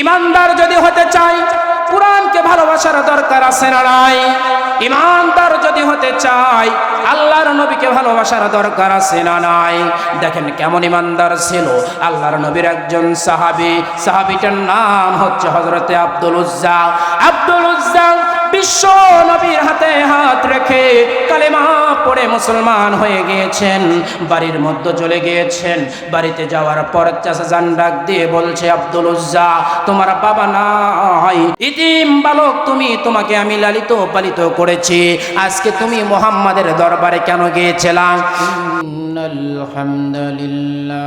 ইমানদার যদি হতে চাই কোরআনকে ভালোবাসার দরকার আছে না নাই? ইমানদার যদি হতে চাই আল্লাহর নবীকে ভালোবাসার দরকার আছে না নাই? দেখেন কেমন ইমানদার ছিল, আল্লাহর নবীর একজন সাহাবি। সাহাবিটার নাম হচ্ছে হজরতে আব্দুল উজ্জা। আব্দুল উজ্জা বিশ্ব নবীর হাতে হাত রেখে কালেমা পড়ে মুসলমান হয়ে গিয়েছেন, বাড়ির মধ্যে চলে গিয়েছেন। বাড়িতে যাওয়ার পর চাষা জান ডাক দিয়ে বলছে, আব্দুল উজ্জা, তোমার বাবা নাই। ইতিম বালক তুমি, তোমাকে আমি লালিত পালিত করেছি। আজকে তুমি মোহাম্মদের দরবারে কেন গিয়েছিলাম আলহামদুলিল্লাহ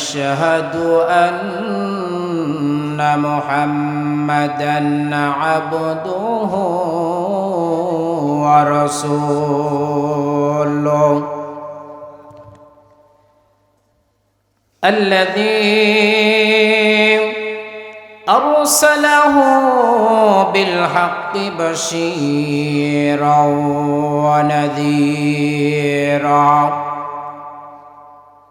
ونشهد أن محمدا عبده ورسوله. الذي أرسله بالحق بشيرا ونذيرا.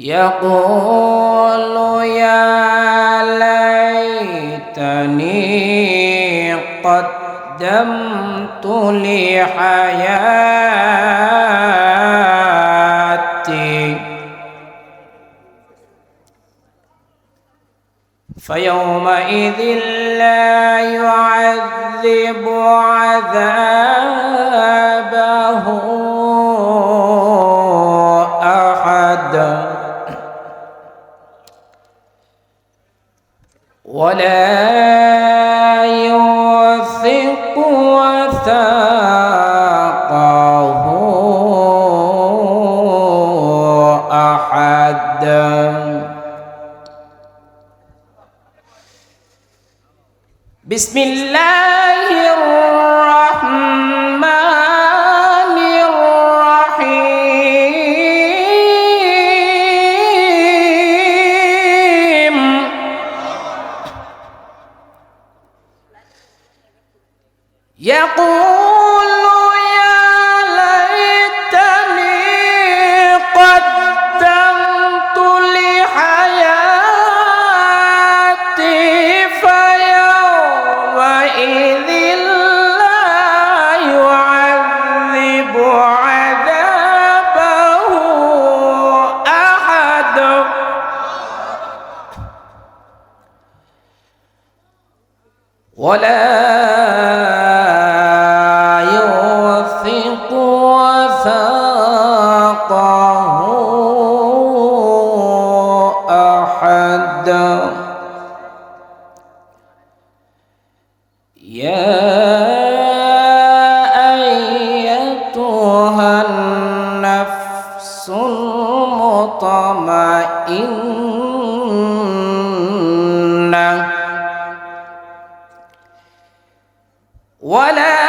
يقول يا ليتني قدمت لحياتي. فيومئذ لا يعذب عذابه يوثق وثاقه أحد. بسم الله. ولا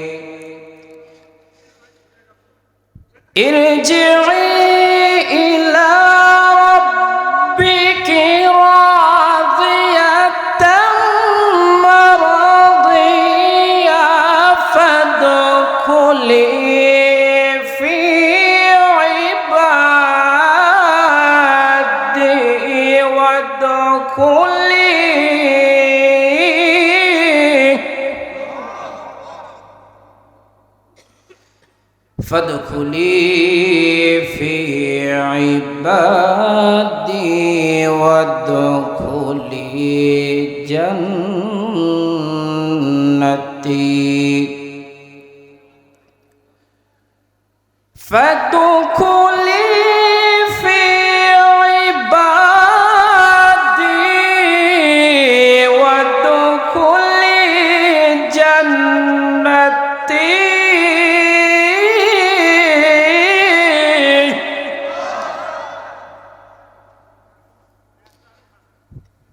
ارجعي إلى ربك راضية مرضية فادخلي في فادخلي في عبادي وادخلي جنتي. فادخلي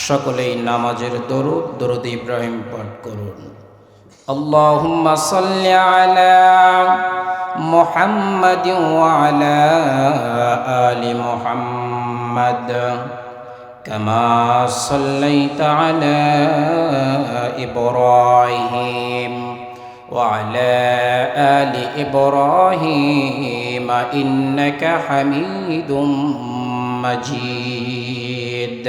সকলেই নামাজের দরুদ দরুদ ইব্রাহিম পাঠ করুন اللهم صل على محمد وعلى آل محمد كما صليت على إبراهيم وعلى آل إبراهيم إنك حميد مجيد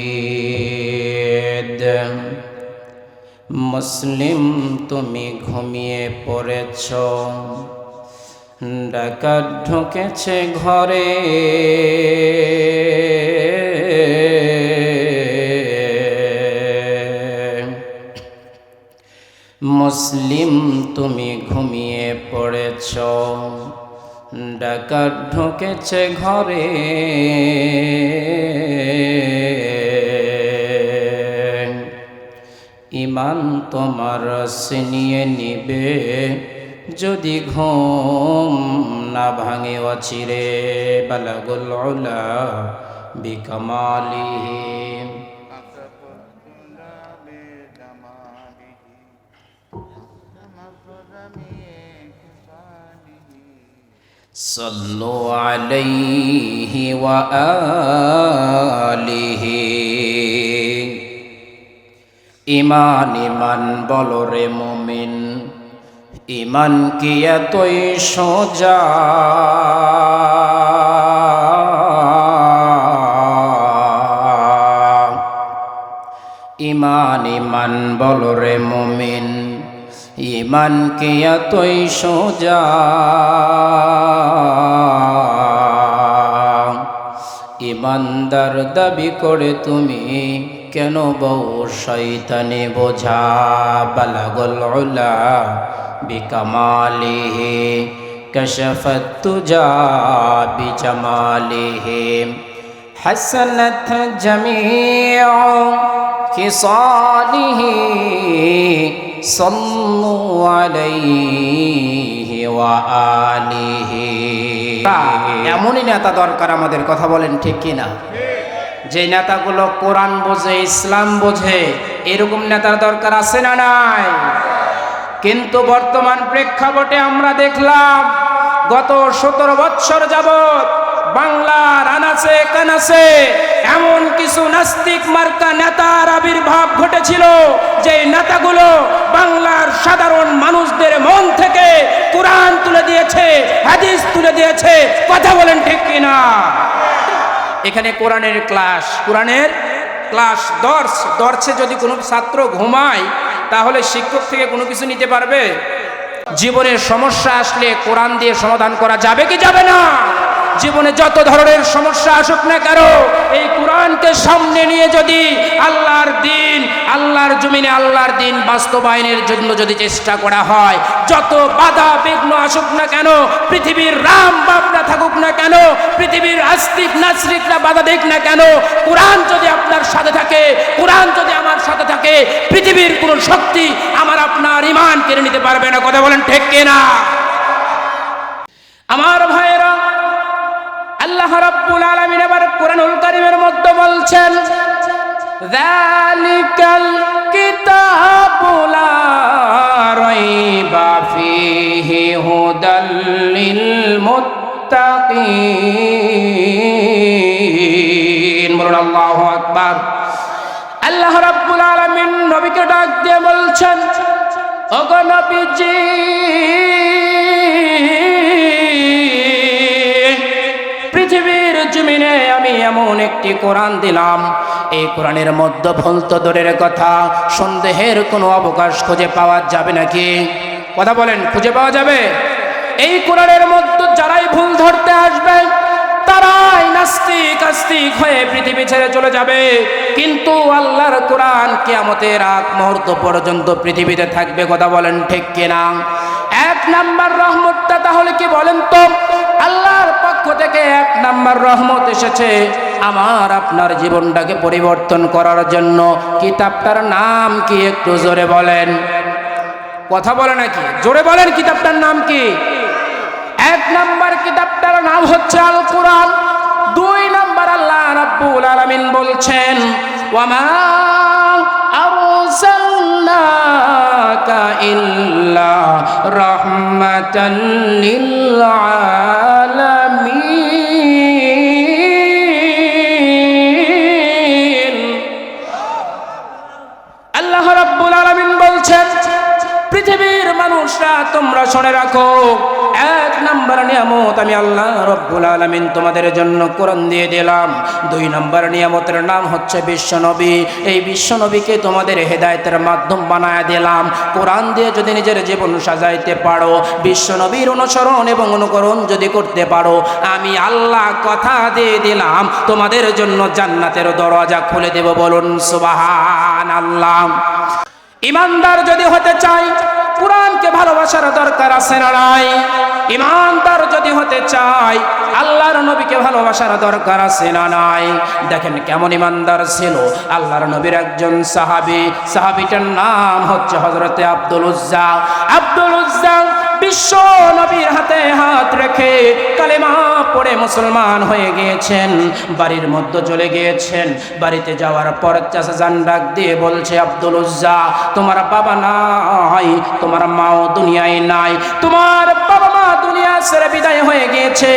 মজিদ মুসলিম তুমি ঘুমিয়ে পড়েছ। ডাকাত ঢুকেছে ঘরে। মুসলিম তুমি ঘুমিয়ে পড়েছ। ডাকাত ঢুকেছে ঘরে। ইমান তোমার সিনিয়ে নিবে যদি ঘুম না ভাঙে অচিরে বালাগুল উলা বিকমালিহিম صلوا عليه وآله ইমান ইমান বলো রে মুমিন। ইমান কি এতই সোজা? ইমান ইমান বলো রে মুমিন। ইমান কি এতই সোজা? ইমানদার দাবি করে তুমি কেন বউ শৈতানি বোঝা বালাগল উলা বিকামালিহি কশফত তুজা বিজমালিহি حسنت جميع خصاله صلوا عليه وآله এমনই নেতা দরকার আমাদের কথা বলেন ঠিক কিনা যে নেতাগুলো কোরআন বোঝে, ইসলাম বোঝে, এরকম নেতার দরকার আছে না নাই? কিন্তু বর্তমান প্রেক্ষাপটে আমরা দেখলাম, গত সতেরো বৎসর যাবত বাংলার আনাচে কানাচে এমন কিছু নাস্তিক মার্কা নেতার আবির্ভাব ঘটেছিল, যে নেতাগুলো বাংলার সাধারণ মানুষদের মন থেকে কোরআন তুলে দিয়েছে, হাদিস তুলে দিয়েছে, কথা বলেন ঠিক কিনা? এখানে কোরআনের ক্লাস। কোরআনের ক্লাস দর্শ। দর্শে যদি কোনো ছাত্র ঘুমায়, তাহলে শিক্ষক থেকে কোনো কিছু নিতে পারবে? জীবনের সমস্যা আসলে কোরআন দিয়ে সমাধান করা যাবে কি যাবে না? জীবনে যত ধরনের সমস্যা আসুক না কেন, এই কোরআনকে সামনে নিয়ে যদি আল্লাহর দিন, আল্লাহর জমিনে আল্লাহর দিন বাস্তবায়নের জন্য যদি চেষ্টা করা হয়, যত বাধা বিঘ্ন আসুক না কেন, পৃথিবীর রাম বাপরা থাকুক না কেন, পৃথিবীর আস্তিক নাস্তিকরা বাধা দিক না কেন, কোরআন যদি আপনার সাথে থাকে, কোরআন যদি আমার সাথে থাকে, পৃথিবীর কোন শক্তি আমার আপনার ইমান কেড়ে নিতে পারবে না। কথা বলেন ঠিক কিনা? আমার ভাইয়েরা আল্লাহ রাব্বুল আলামিন এবার কোরআনুল কারীমের মধ্যে বলছেন, যালিকাল কিতাবু লা রাইবা ফীহি হুদাল লিল মুত্তাকিন। বলুন আল্লাহু আকবার। আল্লাহ রাব্বুল আলামিন নবীকে ডাক দিয়ে বলছেন, ওগো নবীজি এমন একটি কোরআন দিলাম। এই কোরআনের মধ্যে ভুল তো দূরের কথা। সন্দেহের কোনো অবকাশ খুঁজে পাওয়া যাবে নাকি? কথা বলেন, খুঁজে পাওয়া যাবে? এই কোরআনের মধ্যে যারাই ভুল ধরতে আসবে, তারাই নাস্তিক আস্তিক হয়ে পৃথিবী ছেড়ে চলে যাবে। কিন্তু আল্লাহর কোরআন কেয়ামতের আগ মুহূর্ত পর্যন্ত পৃথিবীতে থাকবে, কথা বলেন ঠিক কিনা? এক নাম্বার রহমতটা তাহলে কি বলেন তো? আল্লাহর পক্ষ থেকে এক নাম্বার রহমত এসেছে আমার আপনার জীবনটাকে পরিবর্তন করার জন্য। কিতাবটার নাম কি একটু জোরে বলেন? কথা বলে নাকি? জোরে বলেন কিতাবটার নাম কি? এক নাম্বার কিতাবটার নাম হচ্ছে আল কোরআন দুই নাম্বার আল্লাহ রাব্বুল আলামিন বলছেন, ওয়ামা ইল্লা রাহমাতাল লিল তোমরা শুনে রাখো, এক নাম্বার নিয়ামত আমি আল্লাহ রব্বুল আলামিন তোমাদের জন্য কোরআন দিয়ে দিলাম। দুই নাম্বার নিয়ামতের নাম হচ্ছে বিশ্বনবী। এই বিশ্বনবীকে তোমাদের হেদায়েতের মাধ্যম বানায় দিলাম। কোরআন দিয়ে যদি নিজের জীবন সাজাইতে পারো, বিশ্বনবীর অনুসরণ এবং অনুকরণ যদি করতে পারো, আমি আল্লাহ কথা দিয়ে দিলাম। তোমাদের জন্য জান্নাতের দরজা খুলে দেব বলুন সুবাহান আল্লাহ ইমানদার যদি হতে চাই দরকার আছে না নাই? ইমানদার যদি হতে চাই আল্লাহর নবীকে ভালোবাসার দরকার আছে না নাই? দেখেন কেমন ইমানদার ছিল। আল্লাহর নবীর একজন সাহাবি, সাহাবিটার নাম হচ্ছে হজরতে আব্দুল উজ্জা। আব্দুল উজ্জা বিশ্ব নবীর হাতে হাত রেখে কালেমা পড়ে মুসলমান হয়ে গিয়েছেন, বাড়ির মধ্যে চলে গিয়েছেন। বাড়িতে যাওয়ার পর চাষা জান ডাক দিয়ে বলছে, আব্দুল উজ্জা, তোমার বাবা নাই, তোমার মাও দুনিয়ায় নাই, তোমার বাবা মা দুনিয়া ছেড়ে বিদায় হয়ে গিয়েছে।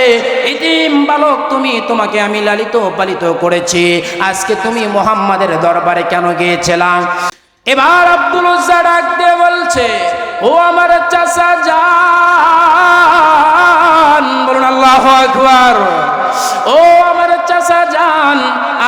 ইতিম বালক, তুমি তোমাকে আমি লালিত পালিত করেছি। আজকে তুমি মোহাম্মদের দরবারে কেন গিয়েছিলাম এবার আব্দুল উজ্জা ডাক দিয়ে বলছে ও আমার চাষা যান বলুন আল্লাহ আকবার। ও আমার চাষা যান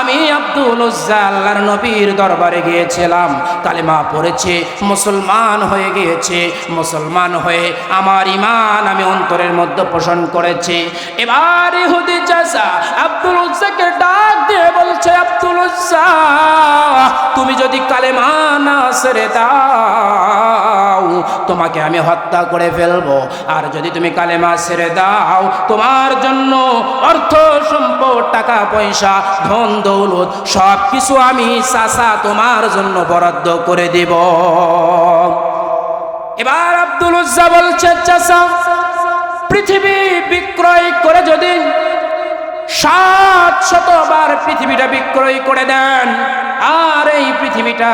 আমি আব্দুল আল্লাহর নবীর দরবারে গিয়েছিলাম। কালিমা পড়েছে, মুসলমান হয়ে গিয়েছে, মুসলমান হয়ে আমার ইমান আমি অন্তরের মধ্যে পোষণ করেছি। এবার ইহুদি চাষা আব্দুল উজ্জাকে দিয়ে বলছে আব্দুল তুমি যদি কালেমা না সেরে দাও, তোমাকে আমি হত্যা করে ফেলব। আর যদি তুমি কালেমা ছেড়ে দাও, তোমার জন্য অর্থ, সম্পদ, টাকা, পয়সা, ধন, দৌলত সব কিছু আমি চাষা তোমার জন্য বরাদ্দ করে দেব। এবার আব্দুল উজ্জা বলছে চাষা পৃথিবী বিক্রয় করে যদি সাত শতবার পৃথিবীটা বিক্রয় করে দেন। আর এই পৃথিবীটা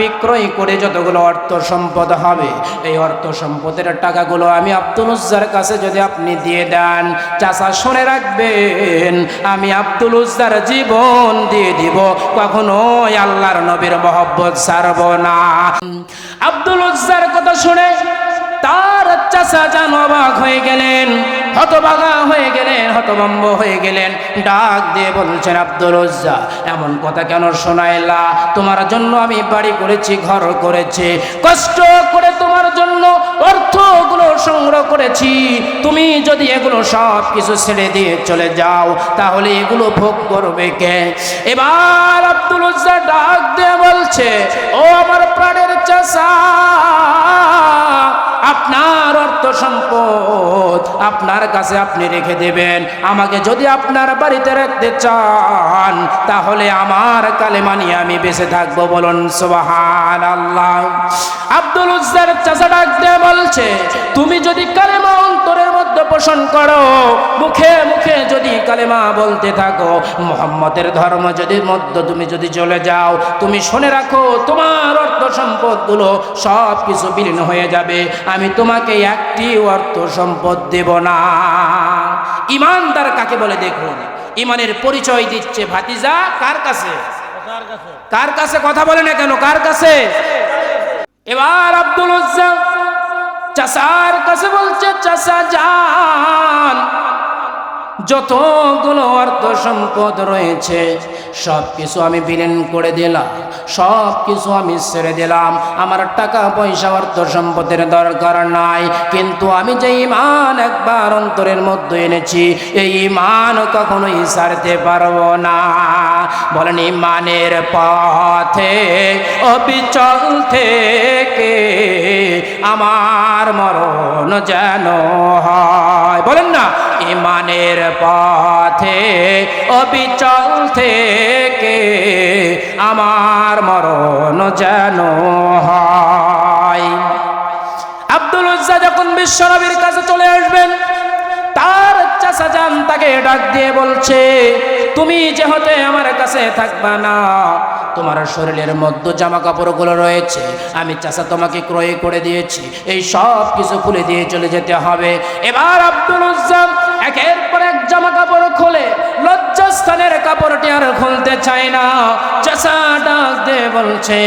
বিক্রয় করে যতগুলো অর্থ সম্পদ হবে, এই অর্থ সম্পদের টাকাগুলো আমি আব্দুল উজ্জার কাছে যদি আপনি দিয়ে দেন চাষা শুনে রাখবেন, আমি আব্দুল উজ্জার জীবন দিয়ে দিব, কখনোই আল্লাহর নবীর মহব্বত সারব না। আব্দুল উজ্জার কথা শুনে তার চাষা যান অবাক হয়ে গেলেন, হতবাগা হয়ে গেলেন হতভম্ব হয়ে গেলেন। ডাক দিয়ে বলছেন, আব্দুল উজ্জা এমন কথা কেন শোনাইলা? তোমার জন্য আমি বাড়ি করেছি, ঘর করেছি। কষ্ট করে তোমার জন্য অর্থগুলো সংগ্রহ করেছি। তুমি যদি এগুলো সব কিছু ছেড়ে দিয়ে চলে যাও, তাহলে এগুলো ভোগ করবে কে? এবার আব্দুল উজ্জা ডাক দিয়ে বলছে, ও আমার প্রাণের চাষা আপনার অর্থ সম্পদ আপনার কাছে আপনি রেখে দেবেন। আমাকে যদি আপনার বাড়িতে রাখতে চান, তাহলে আমার কালেমা নিয়ে আমি বেঁচে থাকব বলুন সোহান আল্লাহ আব্দুল উজ্জার চাষা ডাক বলছে, তুমি যদি কালেমা পোষণ করো। মুখে মুখে যদি কালেমা বলতে থাকো, মোহাম্মদের ধর্ম যদি মধ্য তুমি যদি চলে যাও, তুমি শুনে রাখো, তোমার অর্থ সম্পদগুলো সব কিছু বিলীন হয়ে যাবে। আমি তোমাকে একটি অর্থ সম্পদ দেব না। ইমানদার কাকে বলে দেখুন? ইমানের পরিচয় দিচ্ছে ভাতিজা, কার কাছে? কার কাছে? কথা বলে না কেন? কার কাছে? এবার আব্দুল চাষার কাছে বলছে চাষা যান। যতগুলো অর্থ সম্পদ রয়েছে সব কিছু আমি বিলীন করে দিলাম সব কিছু আমি ছেড়ে দিলাম। আমার টাকা, পয়সা অর্থ সম্পদের দরকার নাই। কিন্তু আমি যে ইমান একবার অন্তরের মধ্যে এনেছি, এই ইমান কখনোই ছাড়তে পারব না। বলেন ইমানের পথে, অবিচল থেকে আমার মরণ যেন হয়। বলেন না ইমানের পথে, অবিচল থেকে আমার মরণ যেন হয়। আব্দুল উজ্জা যখন বিশ্বনবীর কাছে চলে আসবেন যান তাকে ডাক দিয়ে বলছে, তুমি যেহেতু আমার কাছে থাকবা না, তোমার শরীরের মধ্যে জামা কাপড়গুলো রয়েছে, আমি চাচা তোমাকে ক্রয় করে দিয়েছি, এই সব কিছু খুলে দিয়ে চলে যেতে হবে। এবার আব্দুল একের পর এক জামা কাপড় খোলে লজ্জাস্থানের কাপড়টি আর খুলতে চায় না। চাচা ডাক দিয়ে বলছে,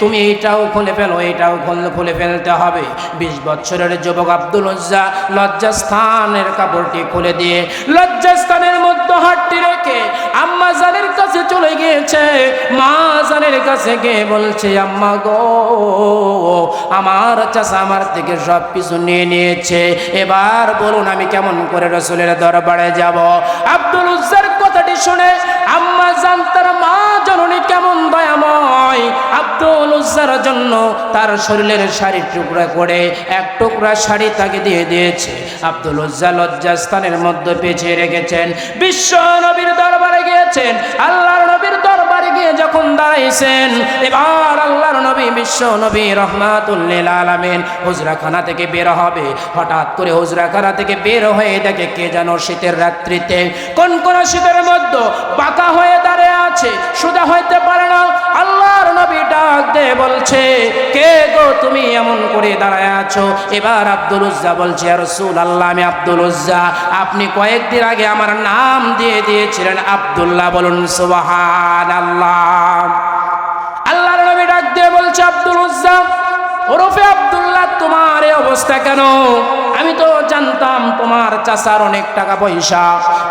তুমি এইটাও খুলে ফেলো, এইটাও খুলে খুলে ফেলতে হবে। বিশ বছরের যুবক আব্দুল উজ্জা লজ্জাস্থানের কাপড়টি খুলে দিয়ে লজ্জাস্থানের মধ্যে হাতটি রেখে আম্মা জানের কাছে চলে গিয়েছে। মা জানের কাছে গিয়ে বলছে, আম্মা গো, আমার চাষা আমার থেকে সব কিছু নিয়ে নিয়েছে। এবার বলুন আমি কেমন করে রসুলের দরবারে যাব? আব্দুল উজ্জার শুনে, আম্মা জান, তার মা জননী কেমন দয়াময়? আব্দুল উজ্জার জন্য তার শরীরের শাড়ি টুকরা করে এক টুকরা শাড়ি তাকে দিয়ে দিয়েছে। আব্দুল উজ্জা লজ্জাস্থানের মধ্যে পেছিয়ে রেখেছেন। বিশ্ব নবীর দরবারে গিয়েছেন। আল্লাহর যখন দাঁড়াইছেন, এবার আল্লাহর নবী, বিশ্ব নবী রহমাতুল্লিল আলামিন হুজরাখানা থেকে বের হবে। হঠাৎ করে হুজরাখানা থেকে বের হয়ে দেখে কে যেন শীতের রাত্রিতে কোন কোন শীতের মধ্যে বাঁকা হয়ে দাঁড়িয়ে আছে। সুদা হইতে পারে না। আল্লাহর নবী ডাক দে বলছে, কে গো তুমি এমন করে দাঁড়ায় আছো? এবার আব্দুল উজ্জা বলছে আর রসুল আল্লাহ আমি আব্দুল উজ্জা। আপনি কয়েকদিন আগে আমার নাম দিয়ে দিয়েছিলেন আবদুল্লাহ। বলুন সুবাহান আল্লাহ আল্লাহর নবী ডাক দিয়ে বলছে, আব্দুল উজ্জা, ওরফে অবস্থা কেন? আমি তো জানতাম তোমার চাচার অনেক টাকা পয়সা।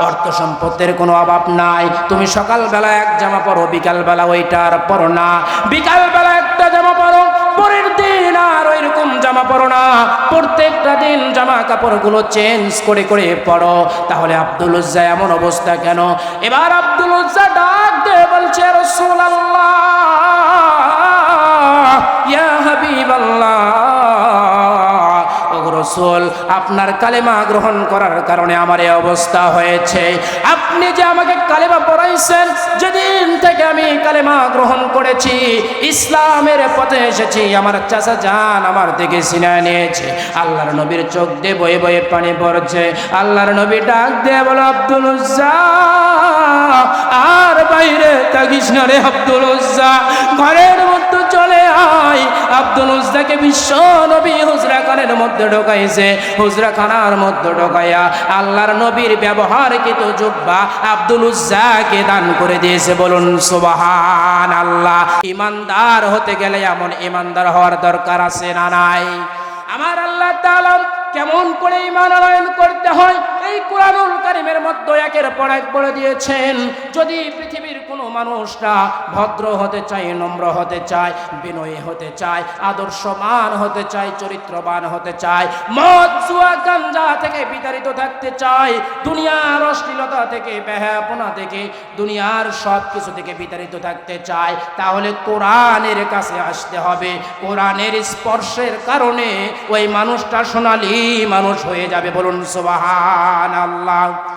অর্থ সম্পত্তির কোনো অভাব নাই। তুমি সকালবেলা এক জামা পরো, বিকালবেলা ওইটার পরো না। বিকালবেলা একটা জামা পরো, পরের দিন আর ওইরকম জামা পরো না। প্রত্যেকটা দিন জামা কাপড়গুলো চেঞ্জ করে করে পরো। তাহলে আব্দুল উজ্জা এমন অবস্থা কেন? এবার আব্দুল উজ্জা ডাক দিয়ে বলছে রসুল আল্লাহ রসুল, আপনার কালেমা গ্রহণ করার কারণে আমার এই অবস্থা হয়েছে। আপনি যে আমাকে কালেমা পড়াইছেন, যেদিন থেকে আমি কালেমা গ্রহণ করেছি, ইসলামের পথে এসেছি, আমার চাচা যান আমার দিকে সিনায় নিয়েছে। আল্লাহর নবীর চোখ দিয়ে বয়ে বয়ে পানি পড়ছে। আল্লাহর নবী ডাক দিয়ে বলো, আব্দুল আর বাইরে থাকিস না রে আব্দুল উজ্জা ঘরের মধ্যে চলে আয়। আব্দুল উজ্জাকে বিশ্ব নবী হুজরা খানের মধ্যে ঢোকাইছে। হুজরা খানার মধ্যে ঢোকাইয়া আল্লাহর নবীর ব্যবহার কিন্তু জুব্বা আব্দুল উজ্জাকে দান করে দিয়েছে। বলুন সুবাহান আল্লাহ ইমানদার হতে গেলে এমন ইমানদার হওয়ার দরকার আছে না নাই? আমার আল্লাহ তাআলা কেমন করে ইমান আনয়ন করতে হয়? এই কোরআনুল কারিমের মধ্যে একের পর এক বলে দিয়েছেন, যদি পৃথিবীর কোনো মানুষরা ভদ্র হতে চায়, নম্র হতে চায়, বিনয়ী হতে চায় আদর্শমান হতে চায়, চরিত্রবান হতে চায়, মদ, জুয়া, গাঞ্জা থেকে বিতাড়িত থাকতে চায়, দুনিয়ার অশ্লীলতা থেকে বেহাপনা থেকে, দুনিয়ার সব কিছু থেকে বিতাড়িত থাকতে চায়, তাহলে কোরআনের কাছে আসতে হবে। কোরআনের স্পর্শের কারণে ওই মানুষটা সোনালি মানুষ হয়ে যাবে, বলুন সুবহান। আল্লাহ